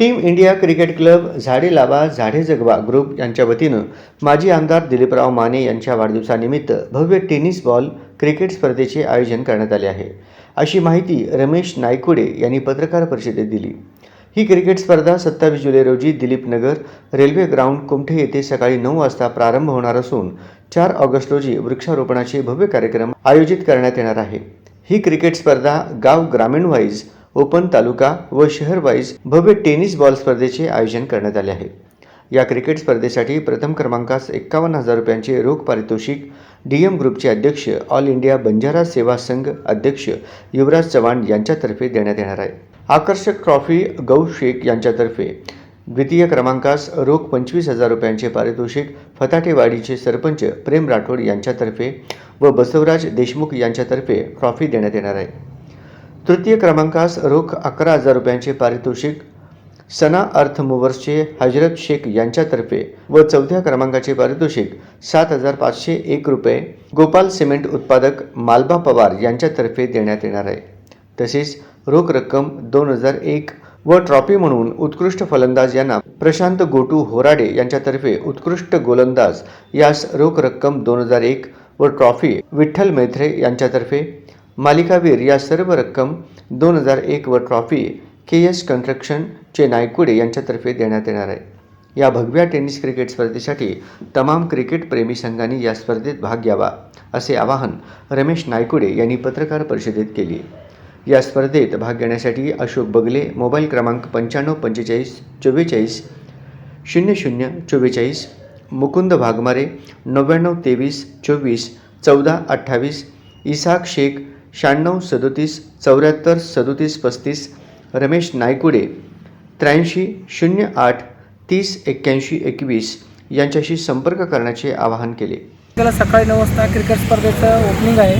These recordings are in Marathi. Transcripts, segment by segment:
टीम इंडिया क्रिकेट क्लब झाडे लावा झाडे जगवा ग्रुप यांच्या वतीनं माजी आमदार दिलीपराव माने यांच्या वाढदिवसानिमित्त भव्य टेनिस बॉल क्रिकेट स्पर्धेचे आयोजन करण्यात आले आहे. अशी माहिती रमेश नायकुडे यांनी पत्रकार परिषदेत दिली. ही क्रिकेट स्पर्धा सत्तावीस जुलै रोजी दिलीप नगर रेल्वे ग्राउंड कुमठे येथे सकाळी नऊ वाजता प्रारंभ होणार असून चार ऑगस्ट रोजी वृक्षारोपणाचे भव्य कार्यक्रम आयोजित करण्यात येणार आहे. ही क्रिकेट स्पर्धा गाव ग्रामीण वाईज ओपन तालुका व शहर वाईज भव्य टेनिस बॉल स्पर्धेचे आयोजन करण्यात आले आहे. या क्रिकेट स्पर्धेसाठी प्रथम क्रमांकास एक्कावन्न हजार रुपयांचे रोख पारितोषिक डी एम ग्रुपचे अध्यक्ष ऑल इंडिया बंजारा सेवा संघ अध्यक्ष युवराज चव्हाण यांच्यातर्फे देण्यात येणार आहे. आकर्षक ट्रॉफी गौ शेख यांच्यातर्फे. द्वितीय क्रमांकास रोख पंचवीस हजार रुपयांचे पारितोषिक फताटेवाडीचे सरपंच प्रेम राठोड यांच्यातर्फे व बसवराज देशमुख यांच्यातर्फे ट्रॉफी देण्यात येणार आहे. तृतीय क्रमांकास रोख अकरा हजार रुपयांचे पारितोषिक सना अर्थ मुव्हर्सचे हजरत शेख यांच्यातर्फे व चौथ्या क्रमांकाचे पारितोषिक सात हजार पाचशे एक रुपये गोपाल सिमेंट उत्पादक मालबा पवार यांच्यातर्फे देण्यात येणार आहे. तसेच रोख रक्कम दोन हजार एक व ट्रॉफी म्हणून उत्कृष्ट फलंदाज यांना प्रशांत गोटू होराडे यांच्यातर्फे उत्कृष्ट गोलंदाज यास रोख रक्कम दोन हजार एक व ट्रॉफी विठ्ठल मैत्रे यांच्यातर्फे मालिकावीर या सर्व रक्कम दोन हजार एक व ट्रॉफी के एस कन्स्ट्रक्शनचे नायकुडे यांच्यातर्फे देण्यात येणार आहे. या भगव्या टेनिस क्रिकेट स्पर्धेसाठी तमाम क्रिकेट प्रेमी संघांनी या स्पर्धेत भाग घ्यावा असे आवाहन रमेश नायकुडे यांनी पत्रकार परिषदेत केले. या स्पर्धेत भाग घेण्यासाठी अशोक बगले मोबाईल क्रमांक पंच्याण्णव पंचेचाळीस चव्वेचाळीस शून्य शून्य चव्वेचाळीस मुकुंद भागमारे नव्याण्णव तेवीस चोवीस चौदा अठ्ठावीस इसाक शेख शहाण्णव सदोतीस चौऱ्याहत्तर सदोतीस पस्तीस रमेश नायकुडे त्र्याऐंशी शून्य आठ तीस एक्क्याऐंशी एकवीस यांच्याशी संपर्क करण्याचे आवाहन केले. त्याला सकाळी नऊ वाजता क्रिकेट स्पर्धेचं ओपनिंग आहे.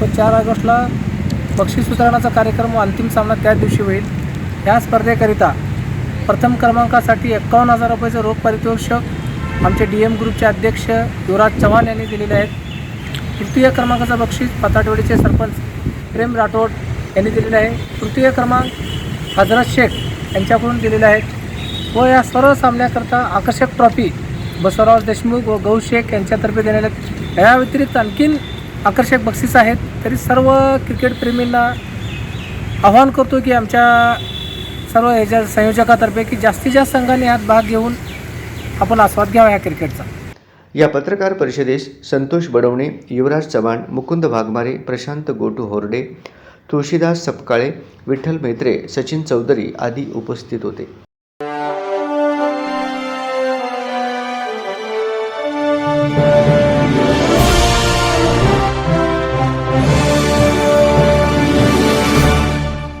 व चार ऑगस्टला बक्षीस वितरणाचा कार्यक्रम अंतिम सामना त्याच दिवशी होईल. या स्पर्धेकरिता प्रथम क्रमांकासाठी एक्कावन्न हजार रुपयाचं रोख पारितोषिक आमचे डी एम ग्रुपचे अध्यक्ष युवराज चव्हाण यांनी दिलेले आहेत. तृतीय क्रमांकाचं बक्षीस पताटवडीचे सरपंच प्रेम राठोड यांनी दिलेलं आहे. तृतीय क्रमांक हजरत शेख यांच्याकडून दिलेले आहेत. व या सर्व सामन्याकरता आकर्षक ट्रॉफी बसवराज देशमुख व गौ शेख यांच्यातर्फे देण्यात आहेत. या व्यतिरिक्त आणखीन आकर्षक बक्षीस आहेत. तरी सर्व क्रिकेटप्रेमींना आवाहन करतो की आमच्या सर्व याच्या संयोजकातर्फे की जास्तीत जास्त संघांनी यात भाग घेऊन आपण आस्वाद घ्यावा या क्रिकेटचा या पत्रकार परिषदेस संतोष बडवणे युवराज चव्हाण मुकुंद वाघमारे प्रशांत गोटू होर्डे तुळशीदास सपकाळे विठ्ठल मेत्रे सचिन चौधरी आदी उपस्थित होते.